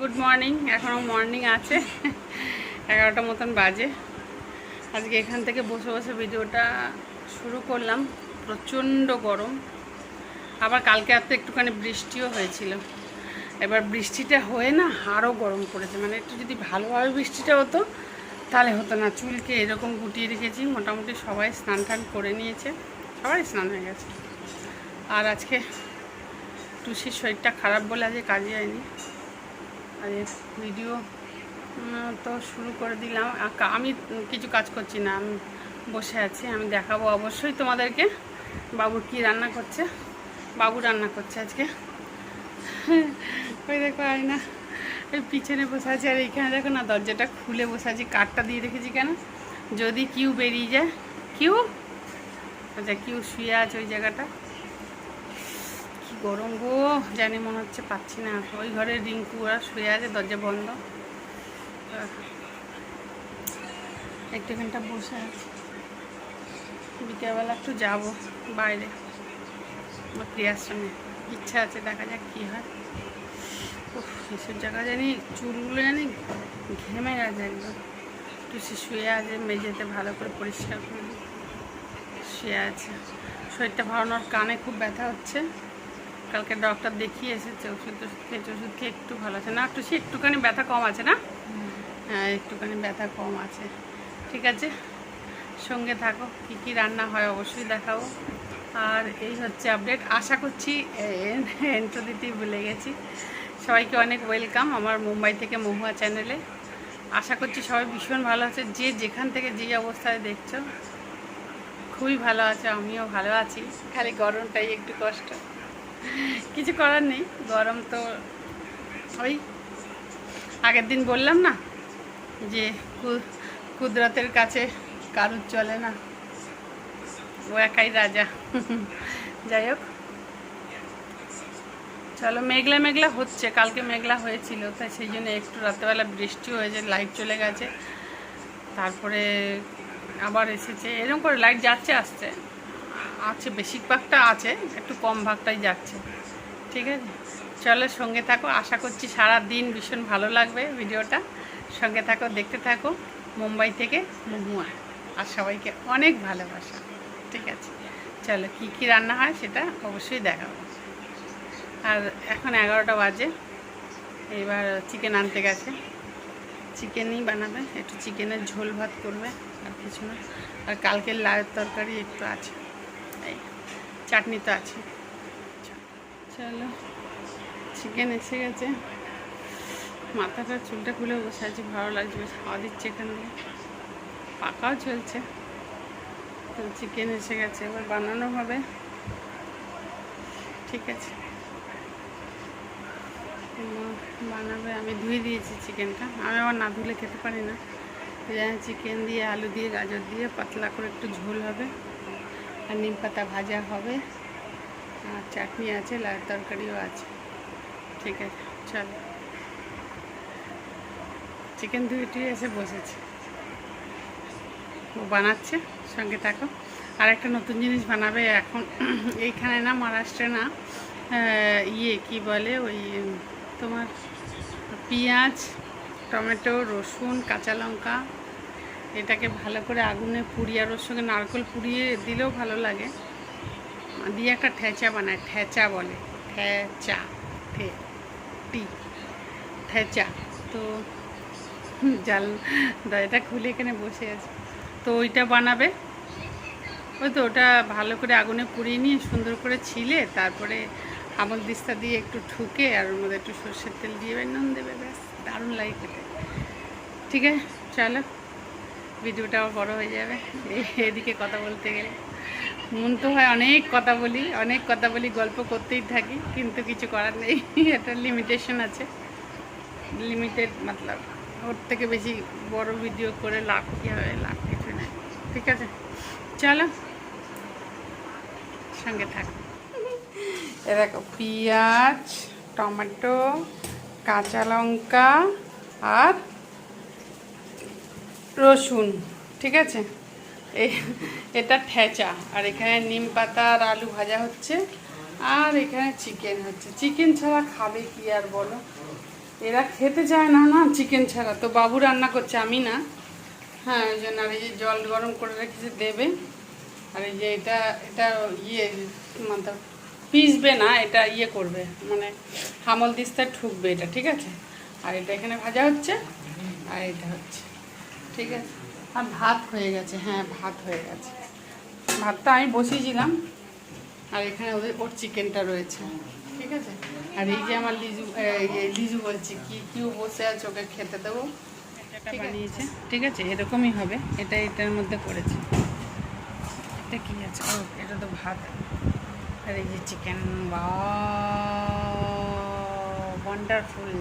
Good morning এখনও morning আছে। এগারোটা মতন বাজে। আজকে এখান থেকে বসে বসে ভিডিওটা শুরু করলাম। প্রচণ্ড গরম। আবার কালকে এত একটুখানি বৃষ্টিও হয়েছিল। এবার বৃষ্টিটা হয়ে না আরও গরম পড়েছে। মানে একটু যদি ভালোভাবে বৃষ্টিটা হতো, তাহলে হতো না। চুলকে এরকম গুটিয়ে রেখেছি। মোটামুটি সবাই স্নান টান করে নিয়েছে। সবাই স্নান হয়ে গেছে। আর আজকে টুসির শরীরটা খারাপ বলে আজকে কাজে যায়নি। আর ভিডিও তো শুরু করে দিলাম। আমি কিছু কাজ করছি না, আমি বসে আছি, আমি দেখাবো অবশ্যই তোমাদেরকে। বাবু কি রান্না করছে? বাবু রান্না করছে আজকে। ওই দেখো, আয়না। ওই পিছনে বসে আছি, আর এইখানে দেখো না, দরজাটা খুলে বসে আছি, কাঠটা দিয়ে রেখেছি কেন? যদি কিউ বেরিয়ে যায়, কিউ? আচ্ছা কিউ শুয়ে আছে ওই জায়গাটা। গরম গো জানি মনে হচ্ছে পাচ্ছি না। ওই ঘরে রিঙ্কু ওরা শুয়ে আছে দরজা বন্ধ। আহ, একটুখানটা বসে আছে। বিকেলবেলা একটু যাব বাইরে আমার সঙ্গে ইচ্ছা আছে দেখা যাক কী হয়। উফ, এসব জায়গা জানি চুলগুলো জানি ঘেমে গেছে একদম। একটু শুয়ে আছে মেঝেতে ভালো করে পরিষ্কার করে শুয়ে আছে। শরীরটা ভালোনোর কানে খুব ব্যথা হচ্ছে। কালকে ডক্টর দেখিয়ে এসেছে ওষুধ টষুধ খেয়েছে, ওষুধ খেয়ে একটু ভালো আছে। না, একটু সে একটুখানি ব্যথা কম আছে না? হ্যাঁ একটুখানি ব্যথা কম আছে। ঠিক আছে? সঙ্গে থাকো, কী কী রান্না হয় অবশ্যই দেখাবো। আর এই হচ্ছে আপডেট আশা করছি এন্ট্রো দিতেই ভুলে গেছি। সবাইকে অনেক ওয়েলকাম আমার মুম্বাই থেকে মহুয়া চ্যানেলে আশা করছি সবাই ভীষণ ভালো আছে। যে যেখান থেকে যে অবস্থায় দেখছ, খুবই ভালো আছে, আমিও ভালো আছি। খালি গরমটাই একটু কষ্ট। কিছু করার নেই, গরম তো ওই আগের দিন বললাম না যে কুদরতের কাছে কারুর চলে না। ও একাই রাজা। যাই হোক। চলো, মেঘলা মেঘলা হচ্ছে, কালকে মেঘলা হয়েছিল, তাই সেই জন্য একটু রাত্রেবেলা বৃষ্টি হয়েছে লাইট চলে গেছে। তারপরে আবার এসেছে, এরকম করে লাইট যাচ্ছে, আসছে। আছে, বেশিরভাগটা আছে, একটু কম ভাগটাই যাচ্ছে। ঠিক আছে? চলো সঙ্গে থাকো, আশা করছি সারা দিন ভীষণ ভালো লাগবে ভিডিওটা। সঙ্গে থাকো, দেখতে থাকো, মুম্বাই থেকে মহুয়া। আর সবাইকে অনেক ভালোবাসা। ঠিক আছে? চলো, কী কী রান্না হয় সেটা অবশ্যই দেখাবো। আর এখন এগারোটা বাজে। এবার চিকেন আনতে গেছে। চিকেনই বানাবে। একটু চিকেনের ঝোল ভাত করবে, আর কিছু না। আর কালকের লাউয়ের তরকারি একটু আছে। চাটনি তো আছে। চলো চিকেন এসে গেছে। মাথাটা, চুলটা খুলে বসে আছি, ভালো লাগছে বেশ হাওয়া দিচ্ছে এখান। পাকাও চলছে। তো চিকেন এসে গেছে, এবার বানানো হবে। ঠিক আছে। বানাবে, আমি ধুয়ে দিয়েছি চিকেনটা আমি আবার না ধুলে খেতে পারি না। চিকেন দিয়ে, আলু দিয়ে, গাজর দিয়ে, পাতলা করে একটু ঝোল হবে। আর নিম পাতা ভাজা হবে। আর চাটনি আছে লাল তরকারিও আছে। ঠিক আছে, চলো। চিকেন ধুয়ে এসে বসেছে। ও বানাচ্ছে, সঙ্গে থাকো। আর একটা নতুন জিনিস বানাবে এখন। এইখানে না, মহারাষ্ট্রে না ইয়ে কি বলে ওই, তোমার পেঁয়াজ, টমেটো, রসুন, কাঁচা লঙ্কা এটাকে ভালো করে আগুনে পুড়িয়ে আর ওর সঙ্গে নারকেল পুড়িয়ে দিলেও ভালো লাগে। দিয়ে একটা ঠেচা বানায়, ঠেচা বলে। ঠেচা, ঠে, টি, ঠেচা। তো জাল দরজাটা খুলে এখানে বসে আছে। তো ওইটা বানাবে। ওই তো ওটা ভালো করে আগুনে পুড়িয়ে নিয়ে সুন্দর করে ছিলে, তারপরে আমল দিস্তা দিয়ে একটু ঠুকে আর ওর মধ্যে একটু সর্ষের তেল দিয়ে নুন দেবে, ব্যাস। দারুণ লাগে খেতে। ঠিক আছে, চলো। ভিডিওটা বড় হয়ে যাবে। এদিকে কথা বলতে গেলে। মন তো হয় অনেক কথা বলি, অনেক কথা বলি, গল্প করতেই থাকি, কিন্তু কিছু করার নেই। একটা লিমিটেশন আছে। লিমিটেড মতলব। ওর থেকে বেশি বড় ভিডিও করে লাভ কী হবে লাভ কিছু নেই। ঠিক আছে? চলো। সঙ্গে থাক। দেখো, পেঁয়াজ, টমেটো, কাঁচা লঙ্কা আর রসুন, ঠিক আছে? এটা ঠেচা, আর এখানে নিম পাতা আর আলু ভাজা হচ্ছে, আর এখানে চিকেন হচ্ছে। চিকেন ছাড়া খাবে কি আর বলো? এরা খেতে চায় না না চিকেন ছাড়া। তো বাবু রান্না করছে, আমি না। হ্যাঁ ওই জন্য আর এই যে জল গরম করে রেখেছে, দেবে। আর এই যে এটা এটা ইয়ে মানে পিসবে না, এটা ইয়ে করবে মানে হামল দিস্তায় ঠুকবে এটা, ঠিক আছে? আর এটা এখানে ভাজা হচ্ছে, আর এটা হচ্ছে। ঠিক আছে? আর ভাত হয়ে গেছে হ্যাঁ ভাত হয়ে গেছে। ভাতটা আমি বসিয়েছিলাম আর এখানে ওদের ওর চিকেনটা রয়েছে ঠিক আছে? আর এই যে আমার লিজু লিজু বলছি কি কিউ বসে আছে ওকে খেতে দেবো? এটা বানিয়েছে। ঠিক আছে এরকমই হবে। এটা এটার মধ্যে করেছে। এটা কি আছে? ও এটা তো ভাত। আর এই যে চিকেন বা ওয়ান্ডারফুল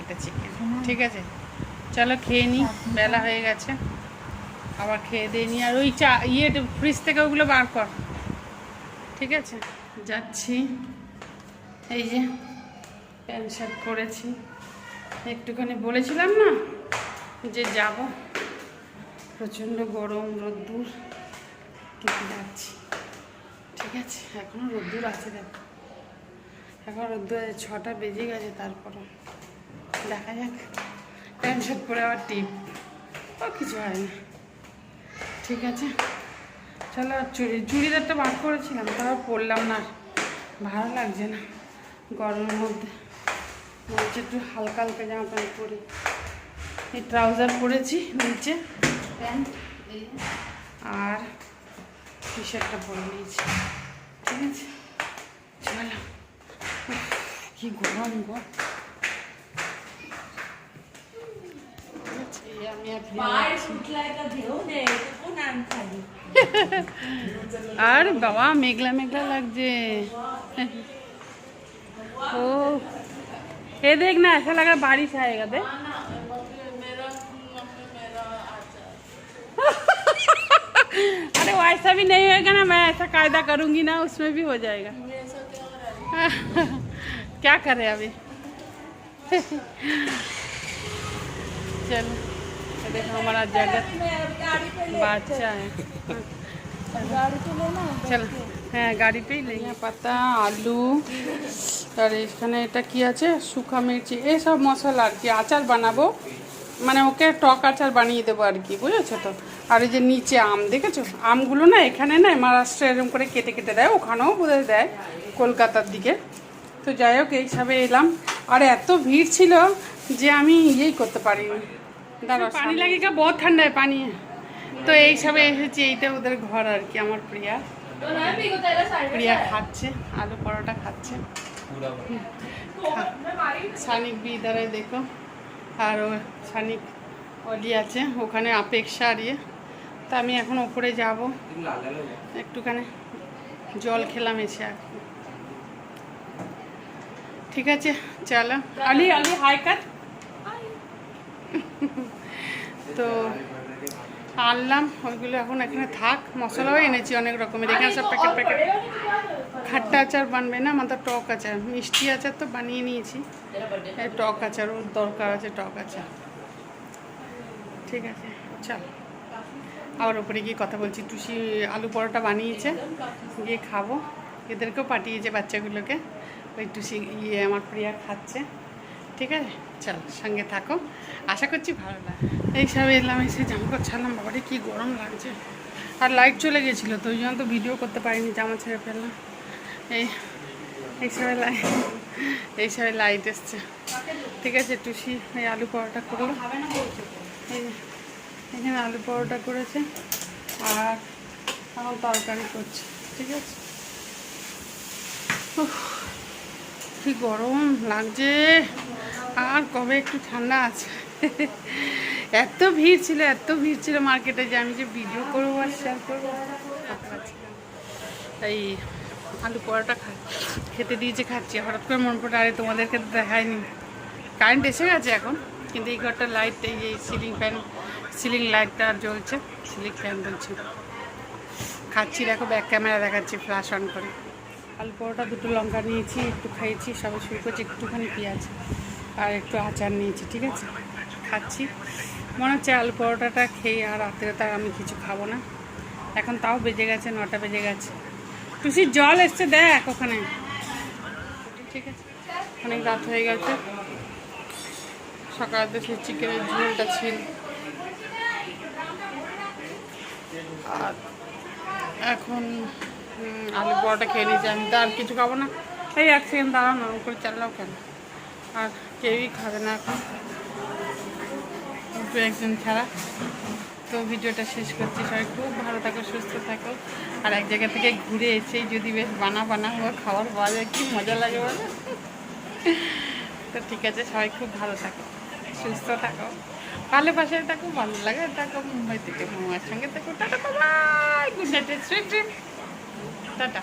এটা চিকেন ঠিক আছে? চলো খেয়ে নিই বেলা হয়ে গেছে। আবার খেয়ে দিয়ে নিই আর ওই চা ইয়ে ফ্রিজ থেকে ওগুলো বার কর। ঠিক আছে? যাচ্ছি। এই যে প্যান্ট শার্ট করেছি একটুখানি বলেছিলাম না যে যাব। প্রচণ্ড গরম, রোদ্দুর। কিন্তু যাচ্ছি ঠিক আছে এখনও রোদ্দুর আছে দেখো। এখন রোদ্দুর ছটা বেজে গেছে তারপরে। দেখা যাক। প্যান্ট শার্ট পরে আবার টিপ। ও কিছু হয় না। ঠিক আছে? চলো আর চুড়ি চুড়িদারটা বার করেছিলাম তাও পরলাম না। আর। ভালো লাগছে না গরমের মধ্যে। হচ্ছে একটু হালকা হালকা জামা প্যান্ট পরি। এই ট্রাউজার পরেছি নিচে। প্যান্ট এই আর টি শার্টটা পরে নিয়েছি। ঠিক আছে? চলো। কি গরম গো। ঠিক আছে, এই আমি আর ফিরে बाहेर যাচ্ছি। सुटलाय का घेऊन ये कोण आण खाली আর বাবা মেঘলা মেঘলা লাগছে ओ ये देखना ऐसा लग रहा बारिश आएगा देख अरे वैसा भी नहीं होएगा ना मैं ऐसा कायदा करूंगी ना उसमें भी हो जाएगा क्या करे अभी चलो ये देखो हमारा जगत गाडी पे ले বাচ্চা है गाडी पे ले ना চলো হ্যাঁ গাড়িতেই লেগে পাতা আলু আর এখানে এটা কি আছে শুকা মির্চি এসব মশলা আর কি আচার বানাবো মানে ওকে টক আচার বানিয়ে দেবো আর কি বুঝেছো তো আর এই যে নিচে আম দেখেছো আমগুলো না এখানে না মহারাষ্ট্রে এরকম করে কেটে কেটে দেয় ওখানেও বোধহয় দেয় কলকাতার দিকে তো যাই হোক এই হিসাবে এলাম আর এত ভিড় ছিল যে আমি ইয়েই করতে পারিনি দাঁড়াও পানি লাগে কা বহুত ঠান্ডা है পানি। তো এই হিসাবে এসেছি এইটা ওদের ঘর আর কি আমার প্রিয়া। প্রিয়া খাচ্ছে আলু পরোটা খাচ্ছে। সানিক বি ইধারে দেখো। আর ও সানিক অলি আছে ওখানে অপেক্ষা আর ইয়ে তা আমি এখন ওপরে যাব। একটুখানি জল খেলাম এসে আর। ঠিক আছে চলো। আলি আলি হাই কাট। তো আনলাম, ওইগুলো এখন এখানে থাক। মশলাও এনেছি অনেক রকমের। এখানে সব প্যাকেট প্যাকেট খাট্টা আচার বানবে না? আমাদের টক আচার। মিষ্টি আচার তো বানিয়ে নিয়েছি। টক আচার, ওর দরকার আছে টক আচার। ঠিক আছে, চল। আবার ওপরে গিয়ে কথা বলছি। টুসি আলু পরোটা বানিয়েছে। গিয়ে খাব। এদেরকেও পাঠিয়েছে বাচ্চাগুলোকে। ওই টুসি ইয়ে আমার প্রিয়া খাচ্ছে। ঠিক আছে? চল, সঙ্গে থাকো। আশা করছি ভালো লাগে এইসব এলাম, এসে জামা ছাড়লাম। বাবারে, কি গরম লাগছে। আর লাইট চলে গেছিল, তো ওই জন্য তো ভিডিও করতে পারিনি, জামা ছেড়ে ফেললাম। এই এইসবে লাইট এইসবে লাইট এসছে। ঠিক আছে, টুসি এই আলু পরোটা করল। এই এখানে আলু পরোটা করেছে, আর এখন তরকারি করছে, ঠিক আছে? কি গরম লাগছে। আর কবে একটু ঠান্ডা আছে? এত ভিড় ছিল, এত ভিড় ছিল মার্কেটে যে আমি যে ভিডিও করব আর শেয়ার করব। তাই আলু পরোটা খা, খেতে দিয়েছে খাচ্ছি। হঠাৎ করে মন পড়ে, আরে তোমাদেরকে তো দেখায়নি। কারেন্ট এসে গেছে এখন, কিন্তু এই ঘরটা লাইট এই যে সিলিং ফ্যান সিলিং লাইটটা আর জ্বলছে সিলিং ফ্যান বলছে খাচ্ছি, দেখো ব্যাক ক্যামেরা দেখাচ্ছি ফ্ল্যাশ অন করে। আলু পরোটা, দুটো লঙ্কা নিয়েছি, একটু খাইয়েছি সবাই শুরু করছি একটুখানি পেঁয়াজ। আর একটু আচার নিয়েছি, ঠিক আছে? খাচ্ছি। মনে হচ্ছে আলু পরোটাটা খেয়ে আর রাত্রে তার আমি কিছু খাব না। এখন তাও বেজে গেছে, নটা বেজে গেছে। টুসির জল এসছে, দেখ ওখানে। ঠিক আছে? অনেক রাত হয়ে গেছে। সকালে সেই চিকেনের ঝোলটা ছিল। আর এখন আলু পরোটা খেয়ে নিয়েছি। আমি তো আর কিছু খাব না। এই এক সেকেন্ড দাঁড়াও না ওর করে চালাও কেন? আর কেউই খাবে না। এখন দু একজন ছাড়া। তো ভিডিওটা শেষ করছি। সবাই খুব ভালো থাকো, সুস্থ থাকো। আর এক জায়গা থেকে ঘুরে এসেই যদি বেশ বানা বানা ওর খাবার পাওয়া যায়, কি মজা লাগে বলো? তো ঠিক আছে, সবাই খুব ভালো থাকো, সুস্থ থাকো ভালো পাশে থাকো, ভালো লাগে থাকো, মুম্বাই থেকে মামার সঙ্গে থাকো। Ta-ta good ta-ta.